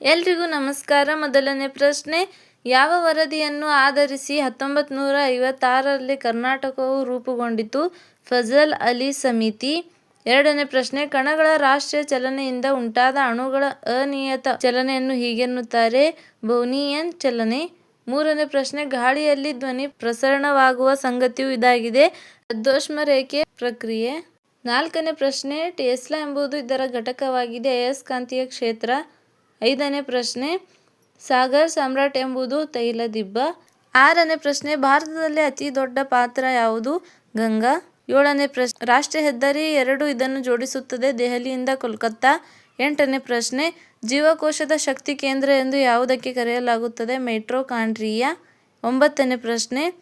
ಎಲ್ರಿಗೂ ನಮಸ್ಕಾರ. ಮೊದಲನೇ ಪ್ರಶ್ನೆ, ಯಾವ ವರದಿಯನ್ನು ಆಧರಿಸಿ ಹತ್ತೊಂಬತ್ತು ನೂರ ಐವತ್ತಾರರಲ್ಲಿ ಕರ್ನಾಟಕವು ರೂಪುಗೊಂಡಿತು? ಫಜಲ್ ಅಲಿ ಸಮಿತಿ. ಎರಡನೇ ಪ್ರಶ್ನೆ, ಕಣಗಳ ರಾಷ್ಟ್ರೀಯ ಚಲನೆಯಿಂದ ಉಂಟಾದ ಅಣುಗಳ ಅನಿಯತ ಚಲನೆಯನ್ನು ಹೀಗೆನ್ನುತ್ತಾರೆ ಬೌನಿಯನ್ ಚಲನೆ. ಮೂರನೇ ಪ್ರಶ್ನೆ, ಗಾಳಿಯಲ್ಲಿ ಧ್ವನಿ ಪ್ರಸರಣವಾಗುವ ಸಂಗತಿಯು ಇದಾಗಿದೆ. ಅದೋಷ್ಮ ರೇಖೆ ಪ್ರಕ್ರಿಯೆ. ನಾಲ್ಕನೇ ಪ್ರಶ್ನೆ, ಟೆಸ್ಲಾ ಎಂಬುದು ಇದರ ಘಟಕವಾಗಿದೆ. ಅಯಸ್ಕಾಂತೀಯ ಕ್ಷೇತ್ರ. ಐದನೇ ಪ್ರಶ್ನೆ, ಸಾಗರ್ ಸಮ್ರಾಟ್ ಎಂಬುದು ತೈಲ ದಿಬ್ಬ. ಆರನೇ ಪ್ರಶ್ನೆ, ಭಾರತದಲ್ಲಿ ಅತಿ ದೊಡ್ಡ ಪಾತ್ರ ಯಾವುದು? ಗಂಗಾ. ಏಳನೇ ಪ್ರಶ್ನೆ, ರಾಷ್ಟ್ರೀಯ ಹೆದ್ದಾರಿ ಎರಡು ಇದನ್ನು ಜೋಡಿಸುತ್ತದೆ ದೆಹಲಿಯಿಂದ ಕೋಲ್ಕತ್ತಾ. ಎಂಟನೇ ಪ್ರಶ್ನೆ, ಜೀವಕೋಶದ ಶಕ್ತಿ ಕೇಂದ್ರ ಎಂದು ಯಾವುದಕ್ಕೆ ಕರೆಯಲಾಗುತ್ತದೆ? ಮೈಟೊಕಾಂಡ್ರಿಯಾ ಒಂಬತ್ತನೇ ಪ್ರಶ್ನೆ,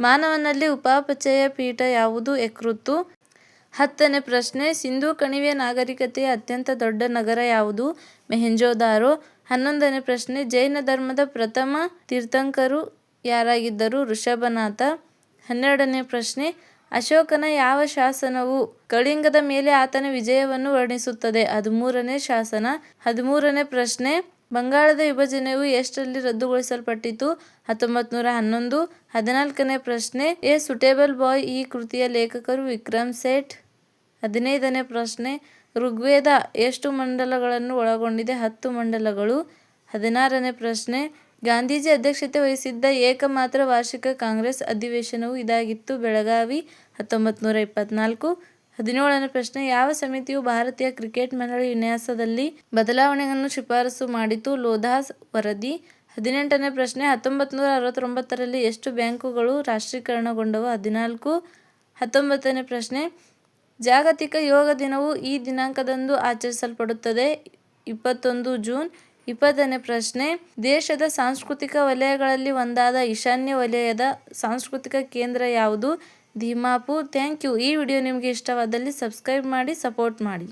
ಮಾನವನಲ್ಲಿ ಉಪಾಪಚಯ ಪೀಠ ಯಾವುದು? ಯಕೃತ್ತು. ಹತ್ತನೇ ಪ್ರಶ್ನೆ, ಸಿಂಧೂ ಕಣಿವೆ ನಾಗರಿಕತೆಯ ಅತ್ಯಂತ ದೊಡ್ಡ ನಗರ ಯಾವುದು? ಮೆಹೆಂಜೋದಾರೋ. ಹನ್ನೊಂದನೇ ಪ್ರಶ್ನೆ, ಜೈನ ಧರ್ಮದ ಪ್ರಥಮ ತೀರ್ಥಂಕರು ಯಾರಾಗಿದ್ದರು? ಋಷಭನಾಥ. ಹನ್ನೆರಡನೇ ಪ್ರಶ್ನೆ, ಅಶೋಕನ ಯಾವ ಶಾಸನವು ಕಳಿಂಗದ ಮೇಲೆ ಆತನ ವಿಜಯವನ್ನು ವರ್ಣಿಸುತ್ತದೆ? ಹದಿಮೂರನೇ ಶಾಸನ. ಹದಿಮೂರನೇ ಪ್ರಶ್ನೆ, ಬಂಗಾಳದ ವಿಭಜನೆಯು ಎಷ್ಟರಲ್ಲಿ ರದ್ದುಗೊಳಿಸಲ್ಪಟ್ಟಿತು? ಹತ್ತೊಂಬತ್ತು ನೂರ ಹನ್ನೊಂದು. ಹದಿನಾಲ್ಕನೇ ಪ್ರಶ್ನೆ, ಎ ಸುಟೇಬಲ್ ಬಾಯ್ ಈ ಕೃತಿಯ ಲೇಖಕರು ವಿಕ್ರಮ್ ಸೇಠ್? ಹದಿನೈದನೇ ಪ್ರಶ್ನೆ, ಋಗ್ವೇದ ಎಷ್ಟು ಮಂಡಲಗಳನ್ನು ಒಳಗೊಂಡಿದೆ? ಹತ್ತು ಮಂಡಲಗಳು. ಹದಿನಾರನೇ ಪ್ರಶ್ನೆ, ಗಾಂಧೀಜಿ ಅಧ್ಯಕ್ಷತೆ ವಹಿಸಿದ್ದ ಏಕಮಾತ್ರ ವಾರ್ಷಿಕ ಕಾಂಗ್ರೆಸ್ ಅಧಿವೇಶನವು ಇದಾಗಿತ್ತು ಬೆಳಗಾವಿ ಹತ್ತೊಂಬತ್ತು ನೂರ ಇಪ್ಪತ್ನಾಲ್ಕು. ಹದಿನೇಳನೇ ಪ್ರಶ್ನೆ, ಯಾವ ಸಮಿತಿಯು ಭಾರತೀಯ ಕ್ರಿಕೆಟ್ ಮಂಡಳಿ ವಿನ್ಯಾಸದಲ್ಲಿ ಬದಲಾವಣೆಯನ್ನು ಶಿಫಾರಸು ಮಾಡಿತು? ಲೋಧಾಸ್ ವರದಿ. ಹದಿನೆಂಟನೇ ಪ್ರಶ್ನೆ ಹತ್ತೊಂಬತ್ತು ನೂರ ಅರವತ್ತೊಂಬತ್ತರಲ್ಲಿ ಎಷ್ಟು ಬ್ಯಾಂಕುಗಳು ರಾಷ್ಟ್ರೀಕರಣಗೊಂಡವು ಹದಿನಾಲ್ಕು. ಹತ್ತೊಂಬತ್ತನೇ ಪ್ರಶ್ನೆ ಜಾಗತಿಕ ಯೋಗ ದಿನವು ಈ ದಿನಾಂಕದಂದು ಆಚರಿಸಲ್ಪಡುತ್ತದೆ. ಇಪ್ಪತ್ತೊಂದು ಜೂನ್, ಇಪ್ಪತ್ತನೇ ಪ್ರಶ್ನೆ. ದೇಶದ ಸಾಂಸ್ಕೃತಿಕ ವಲಯಗಳಲ್ಲಿ ಒಂದಾದ ಈಶಾನ್ಯ ವಲಯದ ಸಾಂಸ್ಕೃತಿಕ ಕೇಂದ್ರ ಯಾವುದು? Dimapur thank you. ಈ ವಿಡಿಯೋ ನಿಮಗೆ ಇಷ್ಟವಾದಲ್ಲಿ ಸಬ್ಸ್ಕ್ರೈಬ್ ಮಾಡಿ, ಸಪೋರ್ಟ್ ಮಾಡಿ.